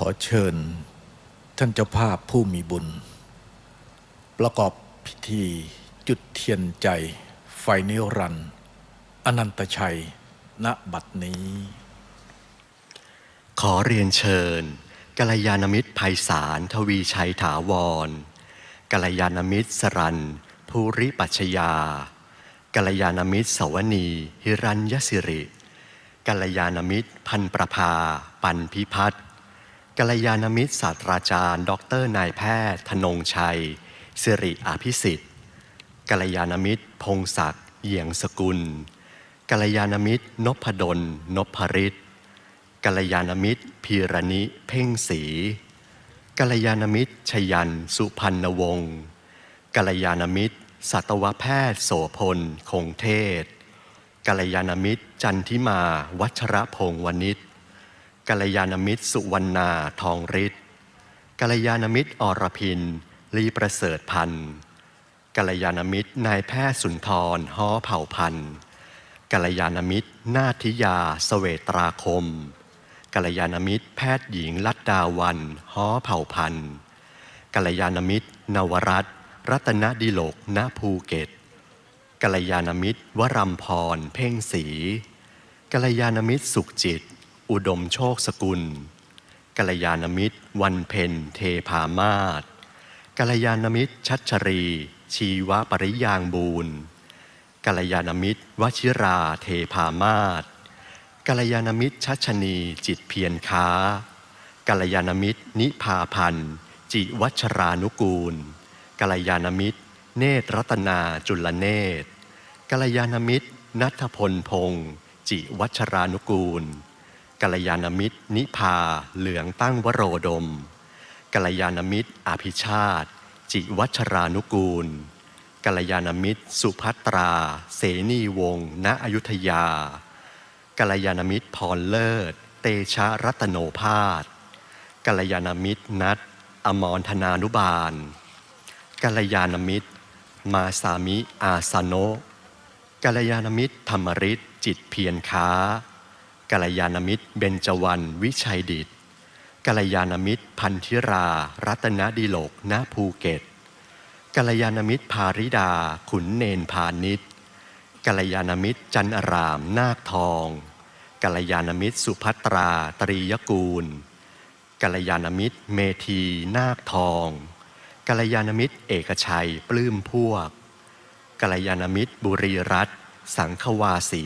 ขอเชิญ ท่านเจ้าภาพผู้มีบุญ ประกอบพิธีจุดเทียนใจ ไฟนิรันดร์อนันตชัย ณบัดนี้ ขอเรียนเชิญกัลยาณมิตรภัยสารทวีชัยถาวรกัลยาณมิตรสรันภูริปัชยากัลยาณมิตรสวนีหิรัญยสิริกัลยาณมิตรพันประภา ปันพิพัฒน์ กัลยาณมิตรศาสตราจารย์ด็อกเตอร์นายแพทย์ธนงชัย สิริอภิสิทธิ์กัลยาณมิตร พงศักดิ์เหียงสกุลกัลยาณมิตรนพดลนพฤทธิ์กัลยาณมิตรพีรณิเพ่งศรีกัลยาณมิตรชยันสุพันนวงศ์กัลยาณมิตร สัตวแพทย์โสพล คงเทศกัลยาณมิตร จันทิมา วัชระพงศ์วณิช กัลยาณมิตรสุวรรณาทองฤทธิ์กัลยาณมิตรอรพินลีประเสริฐพันธ์กัลยาณมิตรนายแพทย์สุนทรฮ้อเผ่าพันธ์กัลยาณมิตรนาทิยาสเสวตราคมกัลยาณมิตรแพทย์หญิงลัดดาวันฮ้อเผ่าพันธ์กัลยาณมิตร นวรัตรัตนดิโลกณภูเก็ตกัลยาณมิตร วรำพร เพ่งศรีกัลยาณมิตรสุขจิต อุดมโชคสกุล กัลยาณมิตร วันเพ็ญเทพามาศกัลยาณมิตร ชัชรี ชีวปริยางบูรณ์กัลยาณมิตร วชิราเทพามาศกัลยาณมิตรชัชนีจิตเพียรค้ากัลยาณมิตร นิพาพันธ์จิวัชรานุกูลกัลยาณมิตร เนตรรัตนาจุลเนตรกัลยาณมิตร นัทพลพงศ์จิวัชรานุกูล กัลยาณมิตร นิพาเหลืองตั้งวโรดม กัลยาณมิตรอภิชาติ จิวัชรานุกูล กัลยาณมิตร สุภัตรา เสนีวงศ์ณอยุธยา กัลยาณมิตรพรเลิศ เตชะรัตโนภาสกัลยาณมิตรนัทอมรธนานุบาล กัลยาณมิตร มาสามิอาสโนกัลยาณมิตรธรรมริตจิตเพียรค้า กัลยาณมิตร เบญจวรรณวิชัยดิตกัลยาณมิตร พันธิรา รัตนดิโลกณภูเก็ตกัลยาณมิตร ภาริดา ขุนเนนพาณิชย์กัลยาณมิตร จันอาราม นาคทองกัลยาณมิตร สุภัตรา ตรียกูลกัลยาณมิตร เมธี นาคทองกัลยาณมิตร เอกชัย ปลื้มพวกกัลยาณมิตร บุรีรัตน์สังควาสี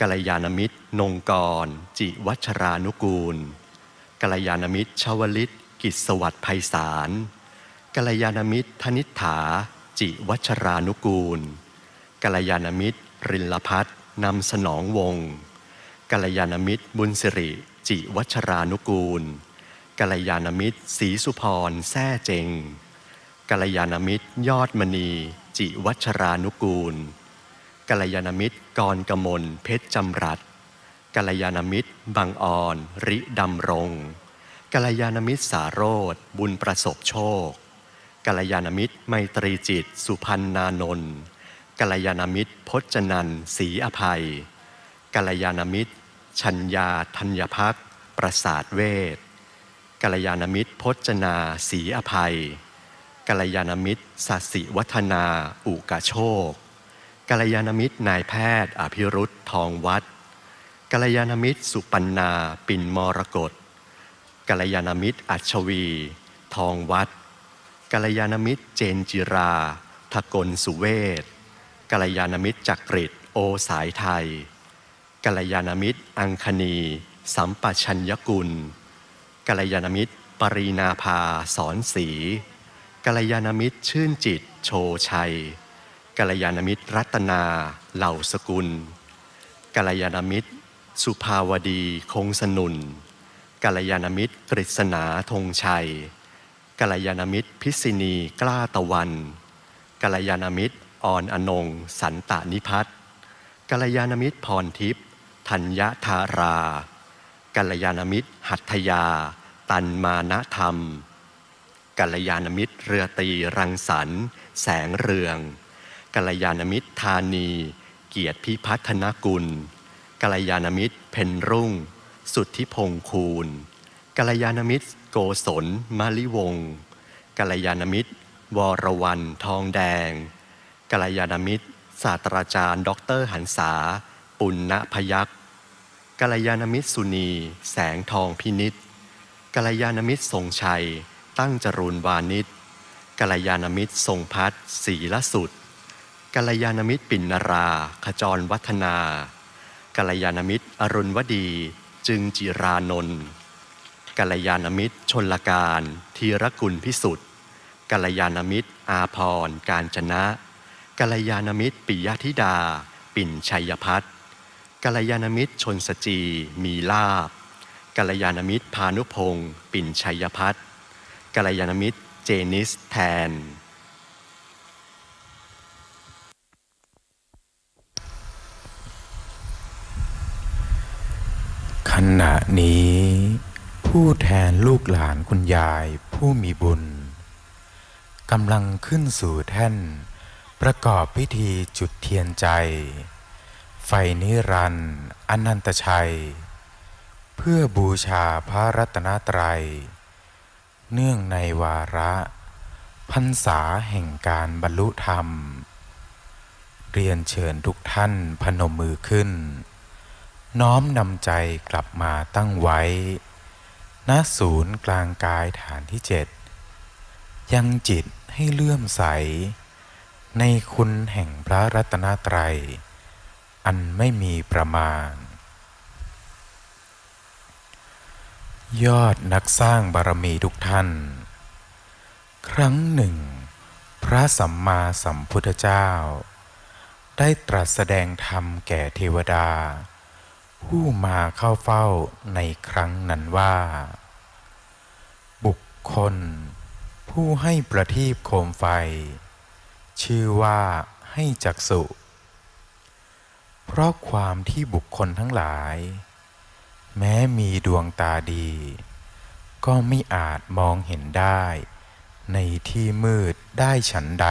กัลยาณมิตร นงกร จิวัชรานุกูลกัลยาณมิตรชาวลิต กิจสวัสดิ์ไพศาลกัลยาณมิตรธนิษฐา จิวัชรานุกูลกัลยาณมิตร รินลพัฒน์นำสนองวงกัลยาณมิตร บุญสิริ จิวัชรานุกูลกัลยาณมิตรศรีสุพรแซ่เจงกัลยาณมิตร ยอดมณี จิวัชรานุกูลกัลยาณมิตรกรกมลเพชรจำรัด กัลยาณมิตร บางอ่อน ริดำรงกัลยาณมิตรสาโรธบุญประสบโชคกัลยาณมิตรไมตรีจิต สุพันนานนท์กัลยาณมิตรพจนันศรีอภัยกัลยาณมิตร ชัญญาธัญพักประสาทเวทกัลยาณมิตรพจนาศรีอภัยกัลยาณมิตรสัสิวัฒนา อุกาโชคกัลยาณมิตรนายแพทย์ อภิรุธทองวัด กัลยาณมิตรสุปันนาปิ่นมรกตกัลยาณมิตรอัชวี ทองวัดกัลยาณมิตรเจนจิราทกลสุเวศกัลยาณมิตรจักริดโอสายไทยกัลยาณมิตร อังคณี สัมปชัญญกุลกัลยาณมิตร ปรีนาภาสอนศรีกัลยาณมิตรชื่นจิต โชชัยกัลยาณมิตรรัตนาเหล่าสกุลกัลยาณมิตร สุภาวดีคงสนุนกัลยาณมิตรกฤษณาธงชัยกัลยาณมิตรพิษิณีกล้าตะวันกัลยาณมิตรอ่อนอนง สันตานิพัฒน์กัลยาณมิตรพรทิพย์ธัญญธารากัลยาณมิตร หัตถยา ตันมานธรรมกัลยาณมิตร เรือตีรังสรรค์ แสงเรืองกัลยาณมิตรธานี เกียรติพิพัฒนกุล กัลยาณมิตร เพ็ญรุ่ง สุทธิพงคูณกัลยาณมิตร โกศลมาลิวงกัลยาณมิตร วรวันทองแดงกัลยาณมิตร ศาสตราจารย์ดอกเตอรหันษา ปุณณพยักษ์กัลยาณมิตรสุนี แสงทองพินิษกัลยาณมิตรทรงชัย ตั้งจรูนวานิชกัลยาณมิตรทรงพัฒศรีละสุดกัลยาณมิตรปิ่นนรา ขจรวัฒนา กัลยาณมิตร อรุณวดี จึงจิรานนท์กัลยาณมิตร ชนลการธีรกุลพิสุทธิ์กัลยาณมิตร อาพรการจนะกัลยาณมิตร ปิยธิดา ปิ่นชัยพัฒน์กัลยาณมิตร ชนสจีมีลาบกัลยาณมิตรพานุพงศ์ปิ่นชัยพัฒน์กัลยาณมิตร เจนิสแทน ณะนี้ ผู้แทนลูกหลานคุณยายผู้มีบุญกำลังขึ้นสู่แท่น ประกอบพิธีจุดเทียนใจ ไฟนิรันดร์อนันตชัย เพื่อบูชาพระรัตนตรัย เนื่องในวาระพรรษาแห่งการบรรลุธรรม เรียนเชิญทุกท่านพนมมือขึ้น น้อมนำใจกลับมาตั้งไว้ ณศูนย์กลางกายฐานที่เจ็ดยังจิตให้เลื่อมใส ในคุณแห่งพระรัตนตรัย อันไม่มีประมาณ ยอดนักสร้างบารมีทุกท่าน ครั้งหนึ่ง พระสัมมาสัมพุทธเจ้า ได้ตรัสแสดงธรรมแก่เทวดา ผู้มาเข้าเฝ้าในครั้งนั้นว่า บุคคล ผู้ให้ประทีปโคมไฟ ชื่อว่าให้จักสุ เพราะความที่บุคคลทั้งหลาย แม้มีดวงตาดี ก็ไม่อาจมองเห็นได้ ในที่มืดได้ฉันใด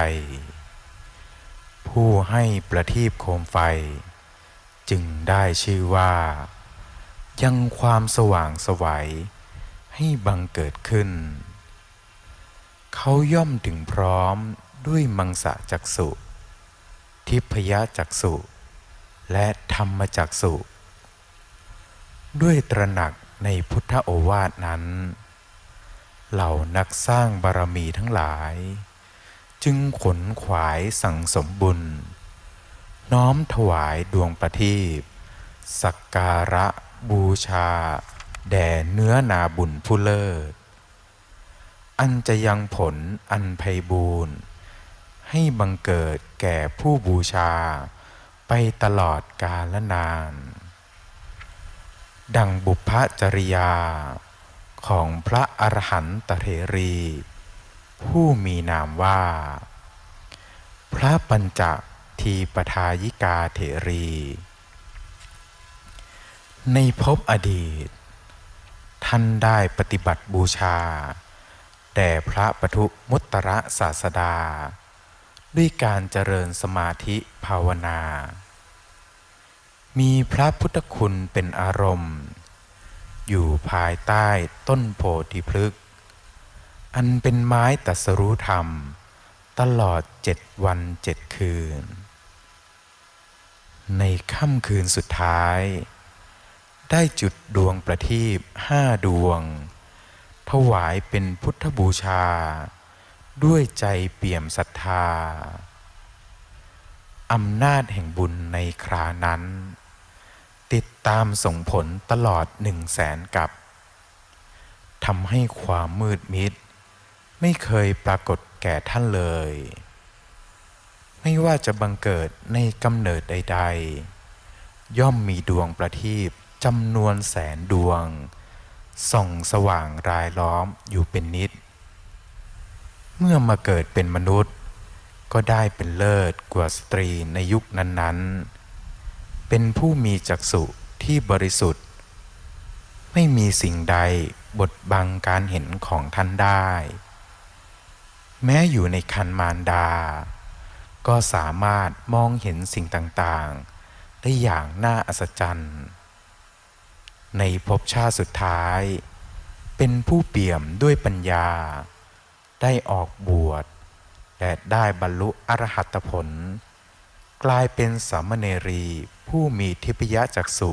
ผู้ให้ประทีปโคมไฟ จึงได้ชื่อว่า ยังความสว่างสวัยให้บังเกิดขึ้น เขาย่อมถึงพร้อมด้วยมังสะจักสุ ทิพยจักสุ และธรรมจักสุ ด้วยตระหนักในพุทธโอวาทนั้น เหล่านักสร้างบารมีทั้งหลาย จึงขนขวายสั่งสมบุญ น้อมถวายดวงประทีปสักการะบูชา แด่เนื้อนาบุญผู้เลิศ อันจะยังผลอันไพบูรณ์ ให้บังเกิดแก่ผู้บูชา ไปตลอดกาลนาน ดังบุพจริยา ของพระอรหันตเถรี ผู้มีนามว่า พระปัญจ ทีปทายิกาเถรี ในภพอดีต ท่านได้ปฏิบัติบูชา แด่พระปทุมุตตระศาสดา ด้วยการเจริญสมาธิภาวนา มีพระพุทธคุณเป็นอารมณ์ อยู่ภายใต้ต้นโพธิพฤกษ์อันเป็นไม้ตรัสรู้ธรรม ตลอดเจ็ดวันเจ็ดคืน ในค่ำคืนสุดท้าย ได้จุดดวงประทีปห้าดวง ถวายเป็นพุทธบูชา ด้วยใจเปี่ยมศรัทธาอำนาจแห่งบุญในครานั้น ติดตามส่งผลตลอดหนึ่งแสนกับทำให้ความมืดมิด ไม่เคยปรากฏแก่ท่านเลย ไม่ว่าจะบังเกิดในกำเนิดใด ๆ ย่อมมีดวงประทีปจำนวนแสนดวง ส่องสว่างรายล้อมอยู่เป็นนิด เมื่อมาเกิดเป็นมนุษย์ ก็ได้เป็นเลิศกว่าสตรีในยุคนั้นๆ เป็นผู้มีจักษุที่บริสุทธิ์ ไม่มีสิ่งใดบดบังการเห็นของท่านได้ แม้อยู่ในคันมารดา ก็สามารถมองเห็นสิ่งต่างๆ ได้อย่างน่าอัศจรรย์ ในภพชาติสุดท้าย เป็นผู้เปี่ยมด้วยปัญญา ได้ออกบวช และได้บรรลุอรหัตผล กลายเป็นสามเณรีผู้มีทิพยจักษุ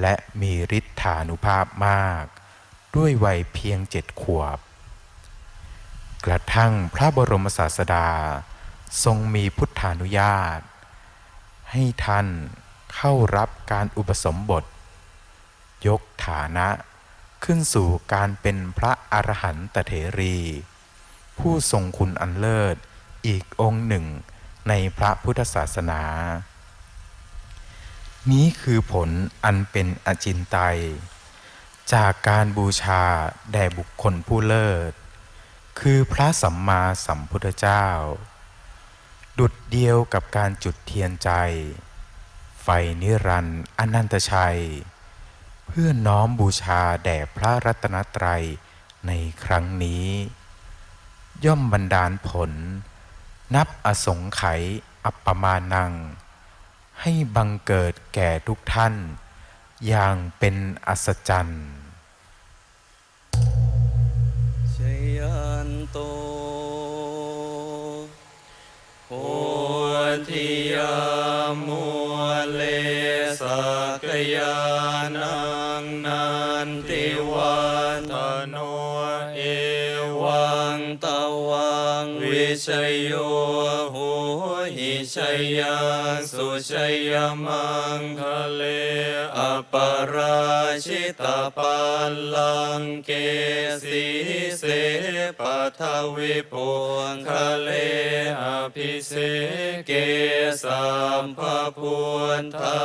และมีฤทธานุภาพมาก ด้วยวัยเพียงเจ็ดขวบ กระทั่งพระบรมศาสดา ทรงมีพุทธานุญาต ให้ท่านเข้ารับการอุปสมบท ยกฐานะขึ้นสู่การเป็นพระอรหันตเถรี ผู้ทรงคุณอันเลิศอีกองค์หนึ่งในพระพุทธศาสนา นี้คือผลอันเป็นอจินไตย จากการบูชาแด่บุคคลผู้เลิศ คือพระสัมมาสัมพุทธเจ้า ดุดเดียวกับการจุดเทียนใจ ไฟนิรันดร์อนันตชัย เพื่อน้อมบูชาแด่พระรัตนตรัยในครั้งนี้ ย่อมบันดาลผล นับอสงไขยอัปปมานัง ให้บังเกิดแก่ทุกท่าน อย่างเป็นอัศจรรย์ชยันโตโพ ธิยามัวเลสักยานังนันติวันตโนเอวังตวังวิชโยโหหิชยาสุชยมังคะเลอปรา ชิตาปัลลังเกสีเสปทวิปุงคะเลอภิเสเกสัมภพุทธา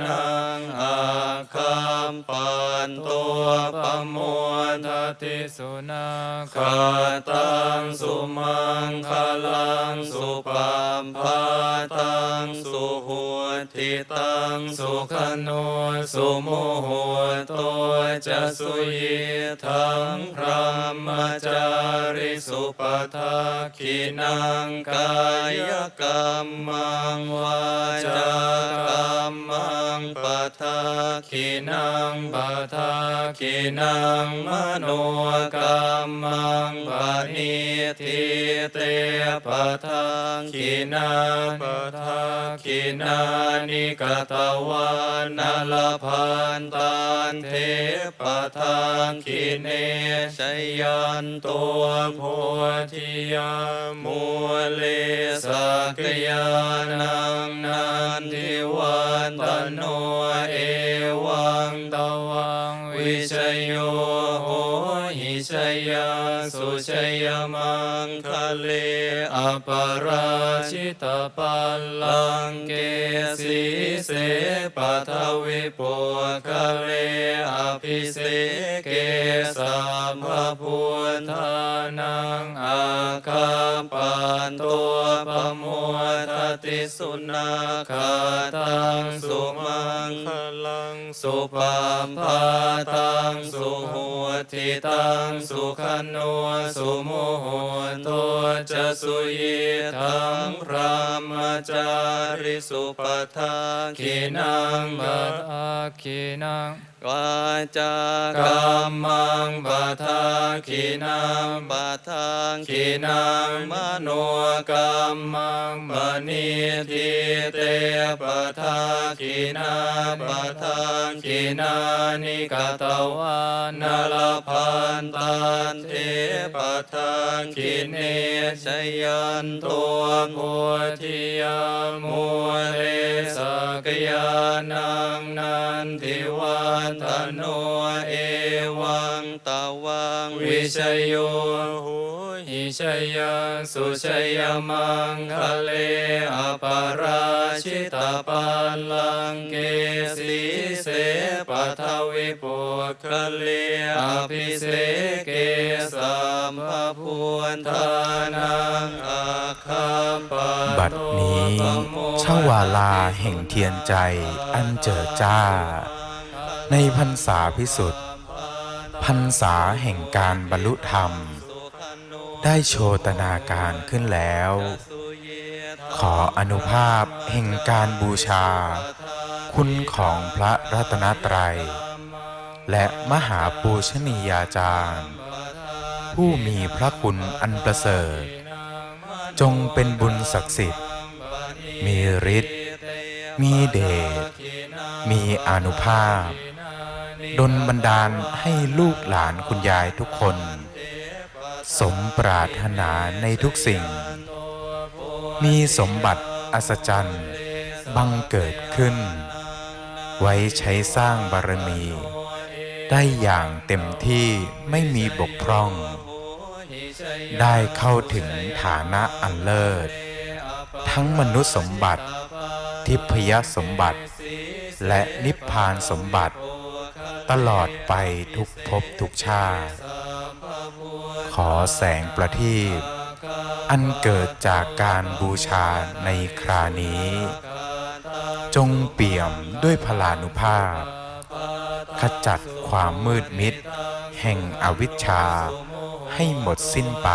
นังอาคัมปันตัวปโมทติสุนาคาตังสุมังคลังสุปัมภาตังสุหุติตังสุขโนสุโมโหตัวจะสุยิทังพระมจาริสุปทาคินังกายกรรมังวาจากรรมังปทาคินังปทาคินังมโนกรรมังปณิทิเตปทาคินาปทาคินานิกตวานาลพันตันเทปทาคิเนชยันตัวโพธิยามัวเลสักยานังนันทิวันตโนเอวังตวังวิชโย ชยาสุชยมังคะเลอปราชิตปัลลังเกสีเสปทวิปุคะเลอภิเสเกสัมภพุทธานังอาคาปันตัวปโมทติสุนาคาตังสุมังคลังสุปัมภาตังสุหัวทิตังสุขันโนสุโมโหตัวจะสุยิทังพระมจาริสุปทาคินังบัตอาคินัง วาจากรรมังบาทาขีนังบาทางขีนังมโนกรรมังมณีทิเตปทาขีนาปทางขีนานิกตวานาลพันตันเทปทางขีเนชยันตัวโพธิยามัวเลสักยานังนันทิวันตโนเอวังตาวังวิชโยโหหิชยาสุชยมังคะเลอปราชิตาปัลลังเกสีเสปทวิปุคะเลอภิเสเกสัมภพุทานังอาคาปันบัดนี้ชาวาลาแห่งเทียนใจอันเจิดจ้า ในพรรษาพิสุทธิ์พรรษาแห่งการบรรลุธรรม ได้โชตนาการขึ้นแล้ว ขออนุภาพแห่งการบูชา คุณของพระรัตนตรัย และมหาปูชนียาจารย์ ผู้มีพระคุณอันประเสริฐ จงเป็นบุญศักดิ์สิทธิ์ มีฤทธิ์มีเดชมีอนุภาพ ดลบันดาลให้ลูกหลานคุณยายทุกคน สมปรารถนาในทุกสิ่ง มีสมบัติอัศจรรย์บังเกิดขึ้น ไว้ใช้สร้างบารมี ได้อย่างเต็มที่ไม่มีบกพร่อง ได้เข้าถึงฐานะอันเลิศ ทั้งมนุษย์สมบัติ ทิพยสมบัติ และนิพพานสมบัติ ตลอดไปทุกภพทุกชาติ ขอแสงประทีปอันเกิดจากการบูชาในครานี้ จงเปี่ยมด้วยพลานุภาพ ขจัดความมืดมิด แห่งอวิชชาให้หมดสิ้นไป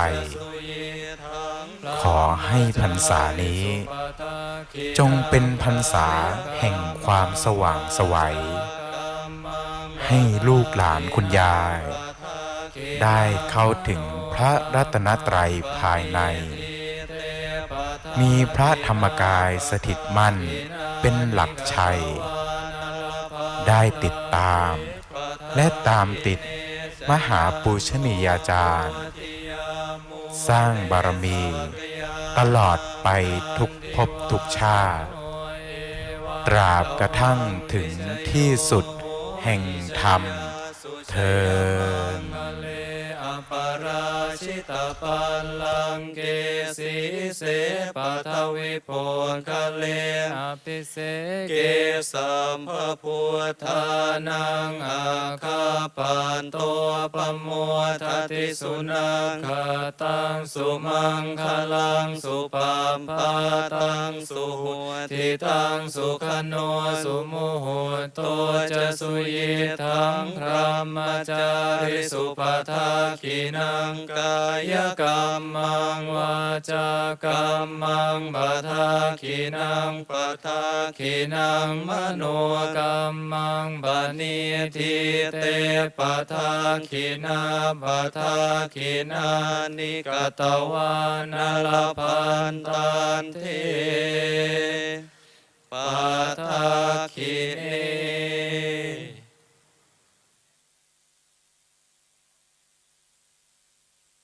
ขอให้พรรษานี้ จงเป็นพรรษาแห่งความสว่างสวัย ให้ลูกหลานคุณยาย ได้เข้าถึงพระรัตนตรัยภายใน มีพระธรรมกายสถิตมั่นเป็นหลักชัย ได้ติดตาม และตามติดมหาปูชนียาจารย์ สร้างบารมี ตลอดไปทุกภพทุกชาติ ตราบกระทั่งถึงที่สุด แห่งธรรมเทินเลอ ราชิตปัลลังเกสีเสปัทวิโพคเลอภิเสเกสัมภพุทธานังอาคาปันโตปโมทัติสุนังคตังสุมังคลังสุปัมปาตังสุหุทิตังสุขโนสุโมโหโตจะสุยิทังพระมจาริสุปทาคินังกายกรรมังวาจากรรมังปทาคินังปทาคินังมโนกรรมังปณิทิเตปทาคินาปทาคินานิกตวานาลพันตันเทปัทาคิเน